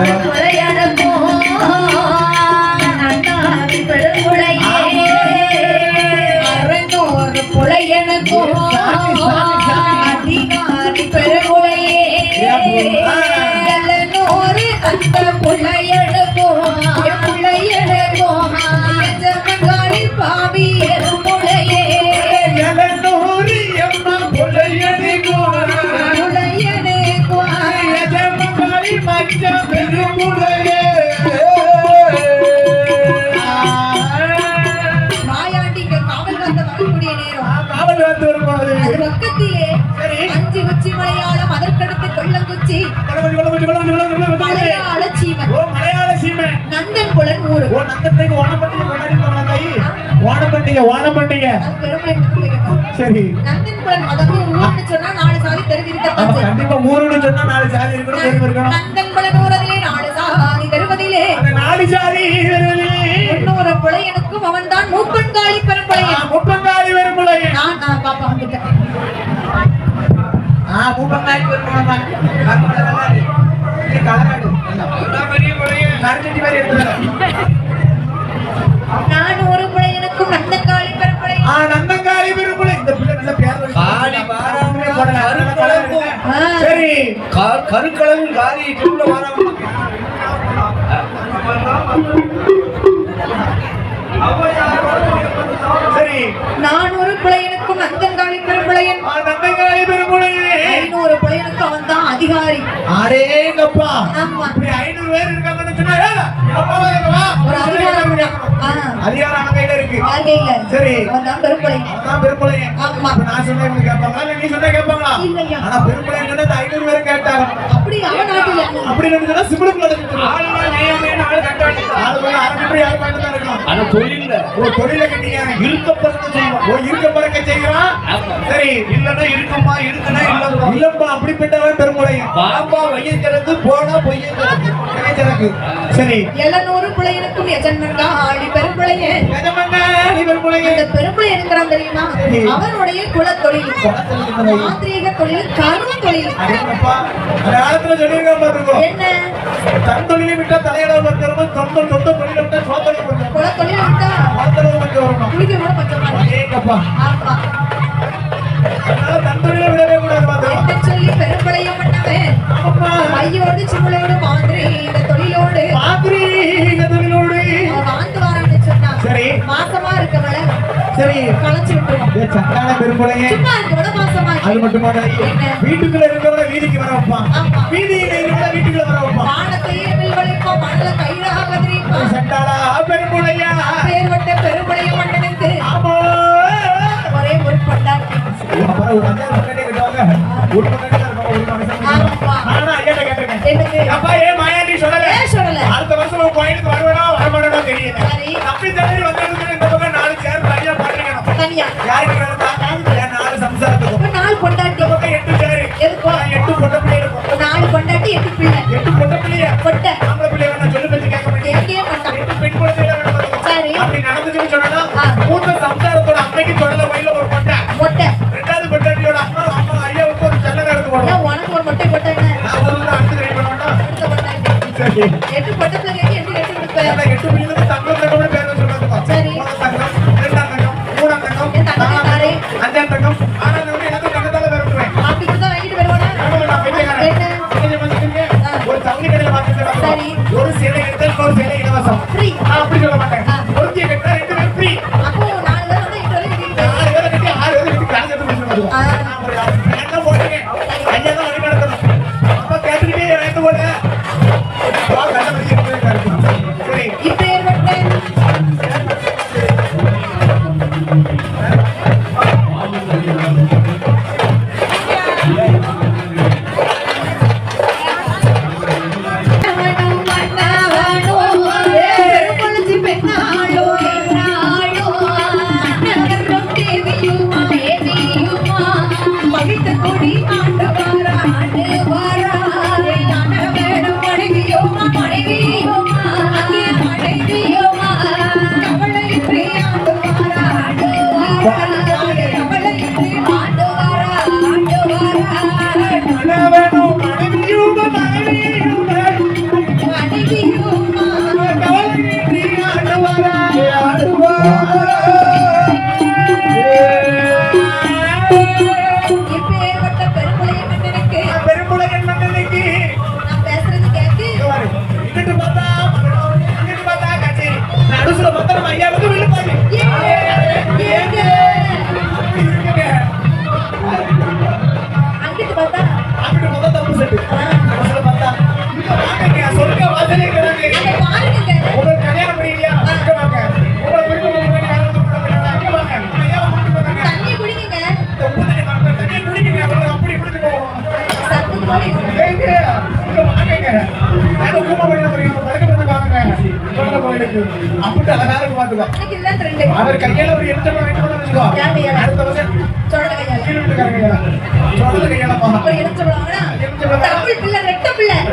அதிகாரி சாதி செய்யும். கண்டிப்பா ஊருன்னு சொன்னா நாலு ஜாதி இருக்கணும் தெரிவு இருக்கணும் நந்தன் புலன் ஊரதிலே நாலு சாதி தருவதிலே. அந்த நாலு வருவதிலே இன்னொரு புலையனுக்கும் அவன் தான் மூப்பன்காளி பெரும்புலையன் முப்பங்காளி வருமுலை நான் நான் பாப்பா வந்துட்டேன். ஆ மாதிரி எடுத்து நான் ஒரு புலையனுக்கும் நந்தன்காளி பெரும்புலையன் ஆ நந்தங்காளி வருமுலை இந்த பிள்ளை நல்ல பேர் காளி. கருக்கலங்கும். ஆ. சரி. நான் ஒரு புலையனுக்கும் நந்தன்காளி பெரும்புலையன் ஆ நந்தங்காளி வருமுலை ஐநூறு புலையனுக்கு அவன் தான் அதிகாரி. அடேங்கப்பா. ஆமா. இப்படி ஐநூறு பேர் இருக்காங்கன்னு சொன்னா. ஒரு அதிகாரம் அவன் கையில இருக்கு. வாழ்க்கையில. சரி. அவன் தான் பெரும்புலையன் அதான் பெரும்புலையன் ஆமா. நான் சொன்னா இவங்க கேட்பாங்களா? நீ சொன்னா கேட்பாங்களா? இல்லையா. ஆனா பெரும்புலையன் சொன்னா இந்த ஐநூறு பேரும் கேட்டாங்க. அப்படி அவன் நாட்டில் அப்படி நினைச்சா சிம்பிளுக்கு நடக்குது ஆளு போய் அரங்கப்படி யாரு பாட்டு தான் இருக்கான்? ஆனா தொழில்ல. ஓ தொழில கட்டிங்க இருக்கப்பறக்க செய்வோம் ஓ இருக்க பறக்க செய்கிறான். சரி. இல்லன்னா இருக்குமா? இருக்குன்னா இல்லப்பா இல்லப்பா அப்படிப்பட்டவன் பெரும்புலையன் பாம்பா வையக்கிறது போனா பொய்யக்கிறது சரி. எழுநூறு புலையனுக்கும் எஜன்மன்காளி பெரும்புலையன் எஜமானி பெரும்புலையன் அந்த இருக்கிறான் தெரியுமா. அவனுடைய குலத்தொழில். மாந்திரீக தொழில் கர்ம தொழில் என்ன? தன் தொழிலை விட்டா தலையிட வந்துருமோ சொந்த சொந்த தொழிலை விட்டா சோதனை விட்டா குளிக்க கூட ஆமா. தன் தொழிலை விடவே கூடாது சொல்லி பண்ணவன்? தொழிலோடு. மாத்திரீக தொழிலோடு சரி. சட்டான இருக்கவள மாசமா அது மட்டுமா? வீட்டுக்குள்ள இருக்கவன வீதிக்கு வர வைப்பான். ஆமா. நடந்துச்சுன்னு சொன்னா. மூத்த சம்சாரத்தோட அம்மைக்கு தொடல வயல ஒரு பொட்டை மொட்டை. ரெண்டாவது பொட்டாட்டியோட அம்மா அம்மா ஐயாவுக்கு ஒரு செல்லங்க எடுத்து ஏன் உனக்கு ஒரு மொட்டை பொட்டை என்ன? நான் வந்து அடுத்து ரெடி பண்ண எட்டு பொட்டை பிள்ளை கேட்டு எட்டு எட்டு எட்டு பிள்ளைங்களுக்கு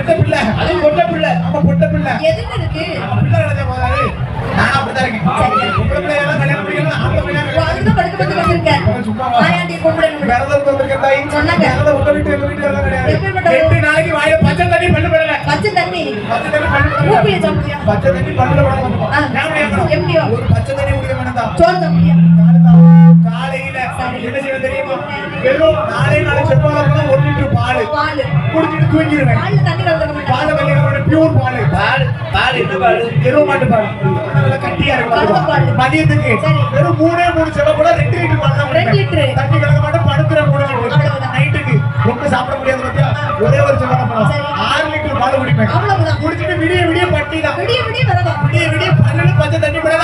ரெட்டை பிள்ளை. அது பொட்ட பிள்ளை ஆமா பொட்ட பிள்ளை எதுன்னு இருக்கு? நம்ம பிள்ளை கிடைச்ச போதாது நான் அப்படித்தான் இருக்கேன் கல்யாணம் பண்ணிக்கலாம் ஆம்பளை பிள்ளை அதுதான் படுக்க படுக்க. விரதம் வந்திருக்கேன் தாய் சொன்னாங்க. விரதம் உங்க வீட்டு எங்க வீட்டு எல்லாம் கிடையாது எப்படிப்பட்ட- எட்டு நாளைக்கு வாயில பச்சை தண்ணி பண்ணு பெறல பச்சை தண்ணி பச்சை தண்ணி பண்ணு ஊப்பிய சாப்பிடுறியா? பச்சை தண்ணி பண்ணல ஆ. ஞாபகம் எப்படியோ? ஒரு பச்சை தண்ணி குடிக்க வேண்டாம் சோறு சாப்பிடுறியா? வெறும் நாளை நாளை செவ்வாழை பழம் ஒரு லிட்டர் பால் பால். குடிச்சிட்டு தூங்கிடுவேன் பால்ல தண்ணி. பால் கல்யாணம் பியூர் பால் பால் பால் என்ன பால் எருவு மாட்டு பால் நல்லா கட்டியா. இருக்கும் மதியத்துக்கு சரி. வெறும் மூணே மூணு செவ கூட ரெண்டு லிட்டர் பால் தான் ரெண்டு. லிட்டரு. தண்ணி கலக்க மாட்டேன் படுக்கிற மூணு. நைட்டுக்கு ரொம்ப சாப்பிட முடியாது பத்தியா ஒரே ஒரு செவ பழம். ஆறு லிட்டர் பால் குடிப்பேன் அவ்வளவுதான். குடிச்சிட்டு விடிய விடிய பட்டி தான் விடிய விடிய. விடிய விடிய பன்னெண்டு பச்சை தண்ணி படாது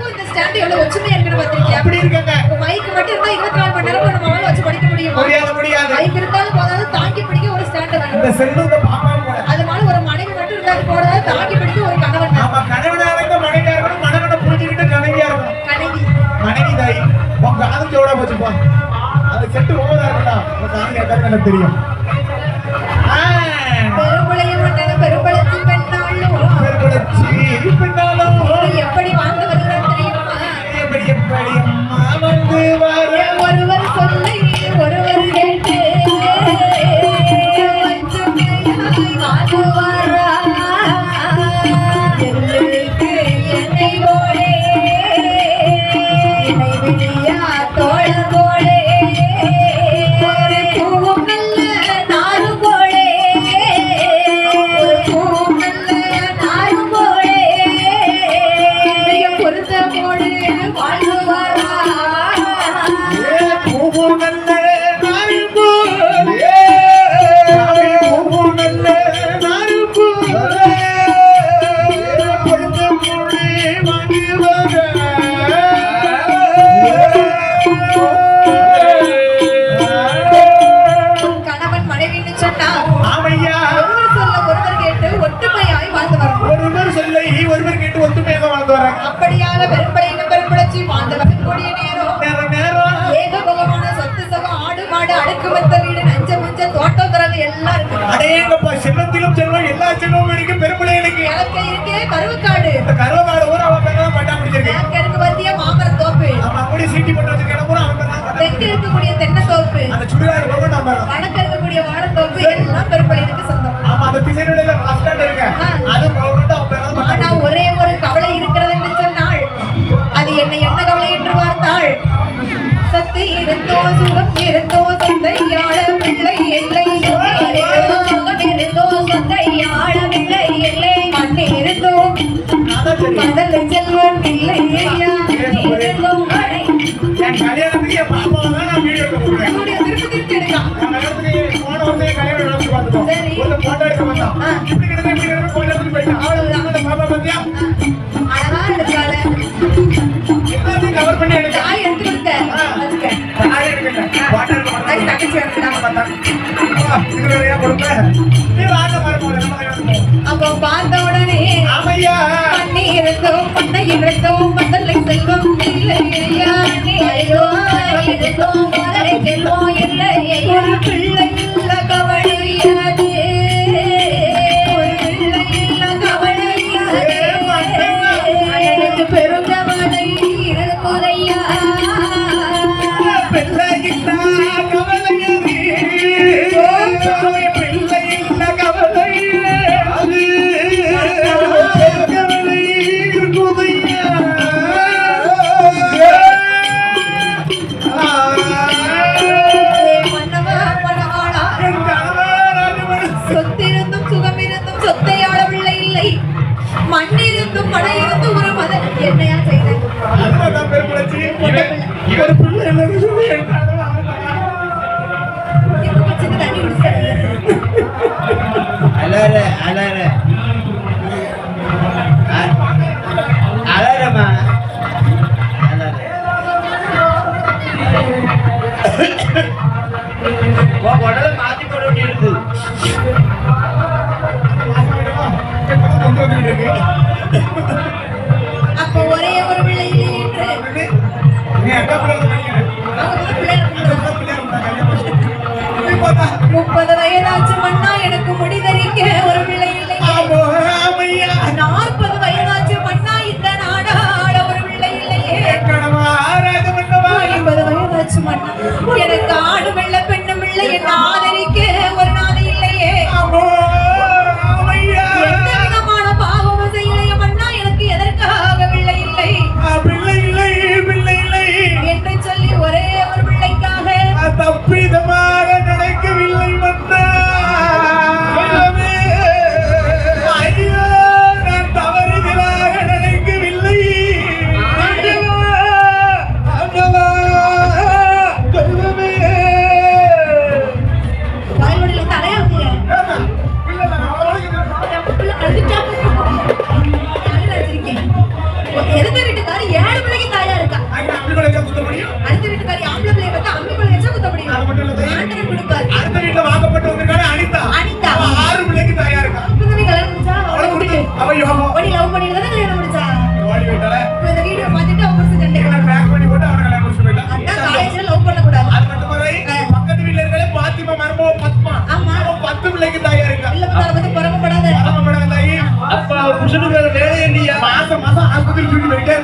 இருக்குன்னு பாத்திருக்கியா அப்படி இருக்காங்க. மைக் மட்டும் இருந்தா இருபத்தி நாலு மணி நேரம் நம்ம வச்சு படிக்க முடியுமா? முடியாது முடியாது. மைக் இருந்தாலும் போதாது தாங்கி பிடிக்க ஒரு ஸ்டாண்ட் வேணும் பாப்பா அதனால ஒரு மனைவி மட்டும் இருந்தாது போதாது தாங்கி பிடிக்க ஒரு கணவன். ஆமா கணவனா இருக்க மனைவியா இருக்கணும் மணவனை புரிஞ்சுக்கிட்டு கணவியா இருக்கணும். கணவி. மனைவி தாய் உன் காது ஜோடா போச்சுப்பா அது செட்டு ஓவரா இருக்கா உன் எனக்கு தெரியும்? பின்னாலும் எப்படி வாழ்ந்து வருகிறார் தெரியுமா? எப்படி எப்படி அம்மா வந்து வர ஒருவர் சொல்லை கருவக்காடு சரி. ஒரு போட்டோ எடுக்க ஆ. இப்படி கிடந்து இப்படி கிடந்து போட்டோ எடுத்து போயிட்டான் அவ்வளவுதான். அந்த பாப்பா பத்தியா அழகா எடுக்காத எல்லாத்தையும் கவர் பண்ணி எடுக்க தாய் எடுத்து கொடுத்த வச்சுக்க நான் எடுக்கல போட்டோ எடுக்க அது மாட்டேன் தங்கச்சி எடுத்துட்டாங்க இது வேறையா கொடுப்பேன் நீ வாங்க பாருங்க நம்ம கல்யாணத்துக்கு அப்போ பார்த்த உடனே ஆமையா பண்ணி இருந்தோம் பண்ணை இருந்தோம் மதலை செல்வம் இல்லை ஐயா ஐயோ இருந்தோம் மதலை செல்வம் இல்லை 来来来来。来 தாயா இருக்கா இல்லப்படாத பத்தி பரமப்படாத பரமப்படாத தாயி அப்ப புருஷனுக்கு வேற மாசம் மாசம் ஆஸ்பத்திரி சுத்தி போயிட்டே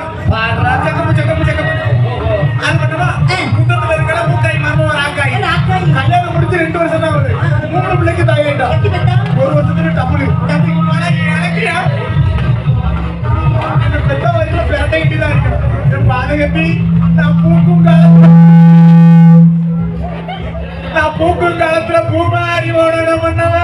செக்கப்பு செக்கப்பு செக்கப்பு அது மட்டுமா? குட்டத்துல இருக்கிற மூக்காய் மர்மம் ஒரு முடிச்சு ரெண்டு வருஷம் தான் வருது மூணு பிள்ளைக்கு ஒரு வருஷத்துல டபுள் பெத்த வயசுல பேட்டைக்கிட்டு தான் இருக்கணும். பாதுகாப்பி நான் பூக்கும் காலத்துல பூக்கும் காலத்துல பூமாரி ஓடணும் பண்ணவா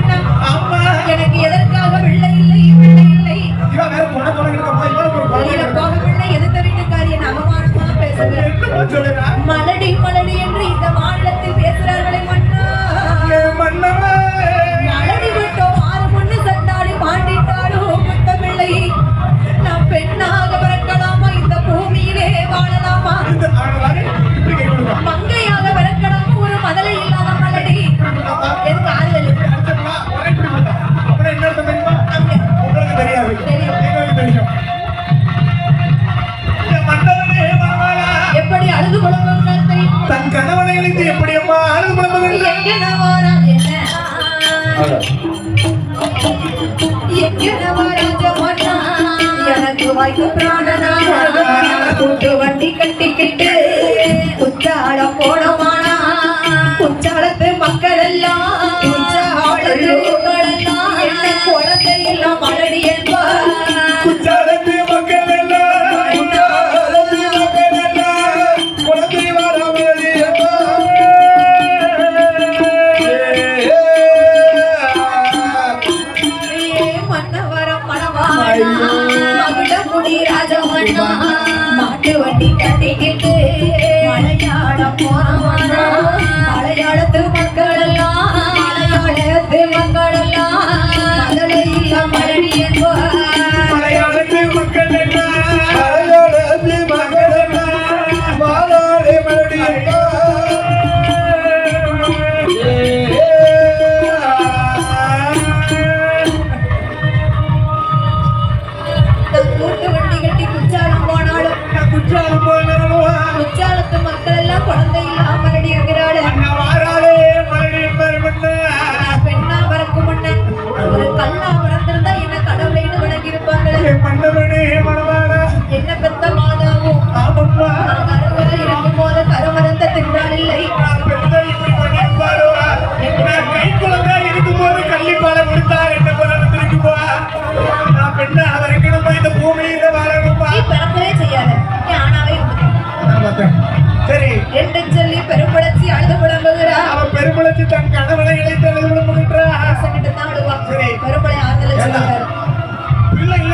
வேண்டாம். எனக்கு எதற்காக இல்லை? வெள்ளை இல்லை. வெளியில போகவில்லை எதிர்த்த வீட்டுக்காரி அவமானமா மலடி மலடி எனக்கு வாய்ப்பு பிராணனா கூட்டு வண்டி கட்டிக்கிட்டு உச்சாடம் போனமா?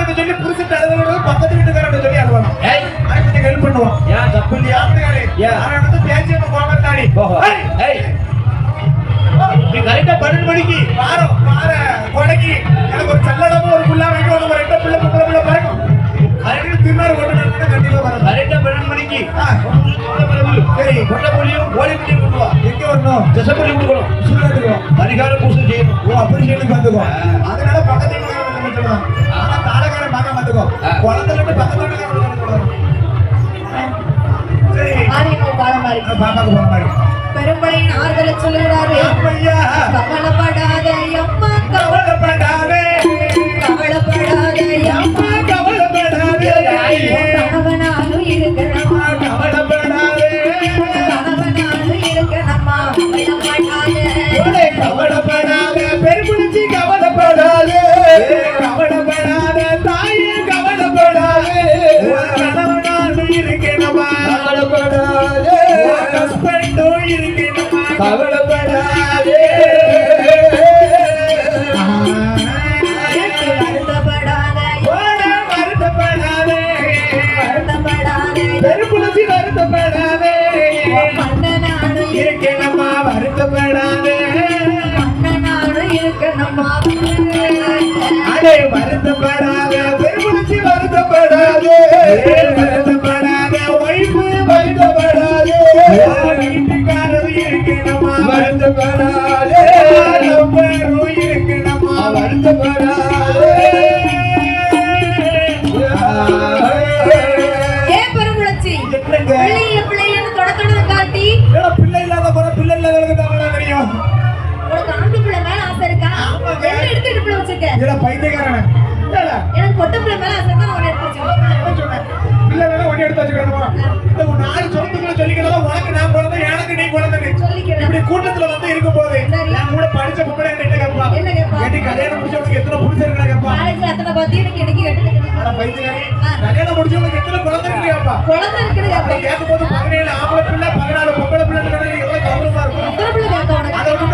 அப்படின்னு சொல்லி புரிச்சுட்டு அழுவது பக்கத்து வீட்டுக்காரன் சொல்லி அழுவாங்க அதுக்கு ஹெல்ப் பண்ணுவோம் ஏன் தப்பு இல்லையா? யாராவது பேச்சு கோபத்தாடி நீ கரெக்டா பன்னெண்டு மணிக்கு வாரம் வார கொடைக்கு. எனக்கு ஒரு செல்லடமும் ஒரு புள்ளா வைக்கணும் நம்ம ரெண்டு பிள்ளை பிள்ளை பிள்ளை பறக்கும் கரெக்டா திருநாள் கொண்டு நடந்தா கண்டிப்பா வரும். கரெக்டா பன்னெண்டு மணிக்கு. சரி. கொண்டை புள்ளியும் கோழி புள்ளியும் கொண்டு வா. எங்க வரணும்? திசை புள்ளி கொடுக்கணும் சூழ்நிலை பரிகார பூசை செய்யணும். அதனால பக்கத்துல வந்து சொல்லலாம் ஆனா தாளக்காரன் பார்க்க ஆ. குளத்துல இருந்து பக்கத்து பெரும்பளையின் ஆறுதலை சொல்லுகிறாரு கவலைப்படாத அம்மா கவலை கவலைப்படாதே. போட வருத்தப்படாதே. இருக்கணுமா வருத்தப்படாதே. அடே வருத்தப்படாத. என்னங்க? பிள்ளையில பிள்ளைன்னு தொடக்கணது காட்டி ஏடா, பிள்ளை இல்லாத போற பிள்ளை இல்லாதவங்களுக்கு தான் தெரியும் உனக்கு ஆம்பளை பிள்ளை மேல ஆசை இருக்கா ஆமாங்க. எடுத்து இடுப்புல வச்சிருக்க ஏடா பைத்தியக்காரன் ஏடா, எனக்கு பொட்டை பிள்ளை மேல ஆசை தான் உன்னை எடுத்து வச்சிருக்கேன்? பிள்ளை வேணா ஒண்ணு எடுத்து வச்சுக்கணுமா? இந்த ஒரு நாலு சொந்தங்களை சொல்லிக்கிறதா, உனக்கு நான் பிறந்தேன், எனக்கு நீ. சொல்லிக்கிறேன். இப்படி கூட்டத்துல வந்து இருக்கும்போது, சரி. என் கூட படிச்ச பொம்பளை கேட்பா? ஏண்டி, கல்யாணம் முடிச்சவனுக்கு எத்தனை புருஷன் இருக்கா கேட்பா? காலேஜ்ல அத்தனை பார்த்து எனக்கு எனக்கு கெட்டது அட பைத்தியக்காரி, கல்யாணம் முடிச்சவனுக்கு எத்தனை குழந்தை இருக்கு? குழந்தை இருக்குது ஆம்பளை பிள்ளை, பதினாலு பொம்பளை பிள்ளைன்னு சொன்னா எவ்வளவு கௌரவமா இருக்கும். பிள்ளை அதை விட்டு